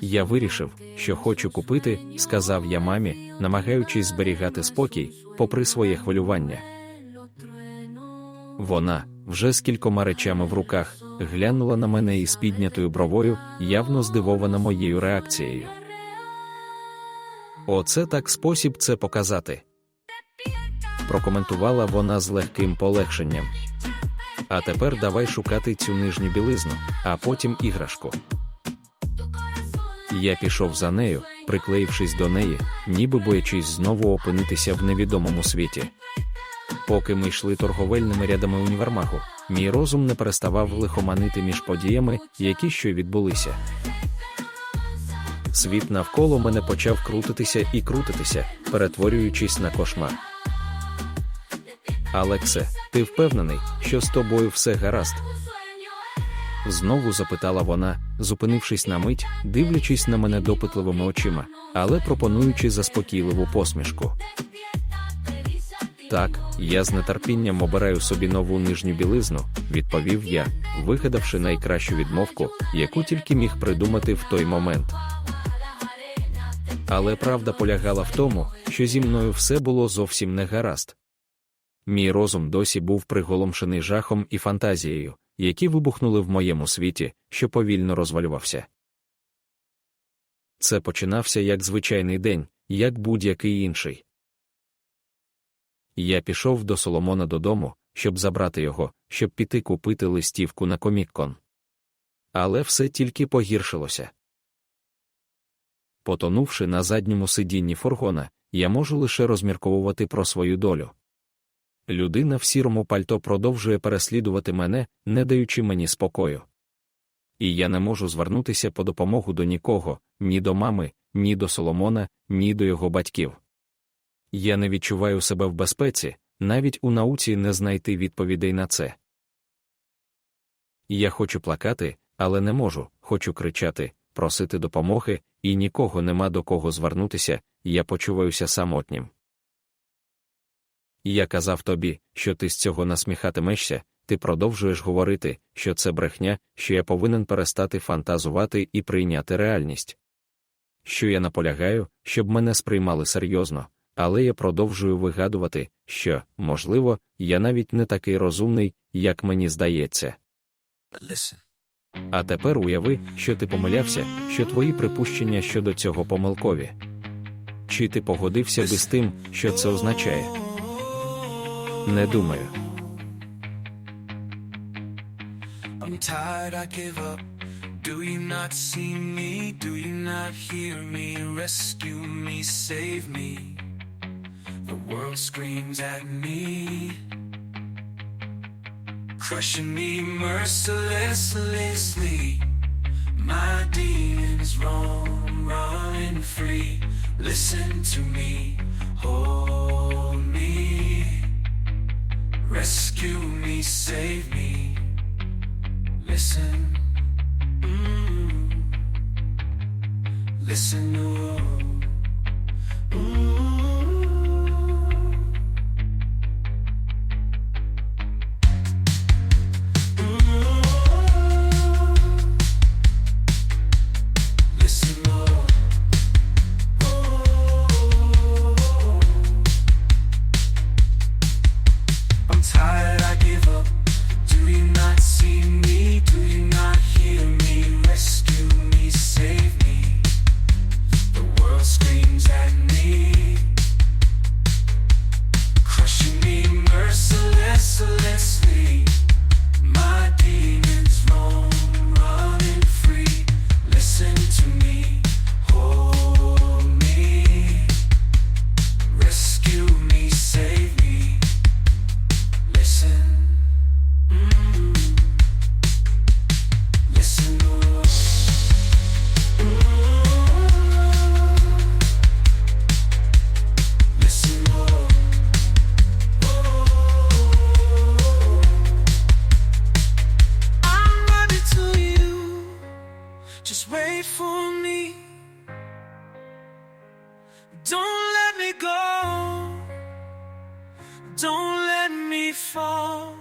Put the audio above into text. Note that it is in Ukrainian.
Я вирішив, що хочу купити, сказав я мамі, намагаючись зберігати спокій, попри своє хвилювання. Вона, вже з кількома речами в руках, глянула на мене із піднятою бровою, явно здивована моєю реакцією. Оце так спосіб це показати. Прокоментувала вона з легким полегшенням. А тепер давай шукати цю нижню білизну, а потім іграшку. Я пішов за нею, приклеївшись до неї, ніби боячись знову опинитися в невідомому світі. Поки ми йшли торговельними рядами універмагу, мій розум не переставав лихоманити між подіями, які що відбулися. Світ навколо мене почав крутитися і крутитися, перетворюючись на кошмар. Алексе, ти впевнений, що з тобою все гаразд? Знову запитала вона, зупинившись на мить, дивлячись на мене допитливими очима, але пропонуючи заспокійливу посмішку. Так, я з нетерпінням обираю собі нову нижню білизну, відповів я, вигадавши найкращу відмовку, яку тільки міг придумати в той момент. Але правда полягала в тому, що зі мною все було зовсім не гаразд. Мій розум досі був приголомшений жахом і фантазією, які вибухнули в моєму світі, що повільно розвалювався. Це починався як звичайний день, як будь-який інший. Я пішов до Соломона додому, щоб забрати його, щоб піти купити листівку на коміккон. Але все тільки погіршилося. Потонувши на задньому сидінні фургона, я можу лише розмірковувати про свою долю. Людина в сірому пальто продовжує переслідувати мене, не даючи мені спокою. І я не можу звернутися по допомогу до нікого, ні до мами, ні до Соломона, ні до його батьків. Я не відчуваю себе в безпеці, навіть у науці не знайти відповідей на це. Я хочу плакати, але не можу, хочу кричати, просити допомоги, і нікого нема до кого звернутися, я почуваюся самотнім. Я казав тобі, що ти з цього насміхатимешся, ти продовжуєш говорити, що це брехня, що я повинен перестати фантазувати і прийняти реальність. Що я наполягаю, щоб мене сприймали серйозно, але я продовжую вигадувати, що, можливо, я навіть не такий розумний, як мені здається. А тепер уяви, що ти помилявся, що твої припущення щодо цього помилкові. Чи ти погодився би з тим, що це означає? Не думаю. I'm tired, I give up. Do you not see me? Do you not hear me? Rescue me, save me. The world screams at me, crushing me mercilessly. My demons roam, running free. Listen to me, hold Ooh. Ooh. Don't let me go. Don't let me fall.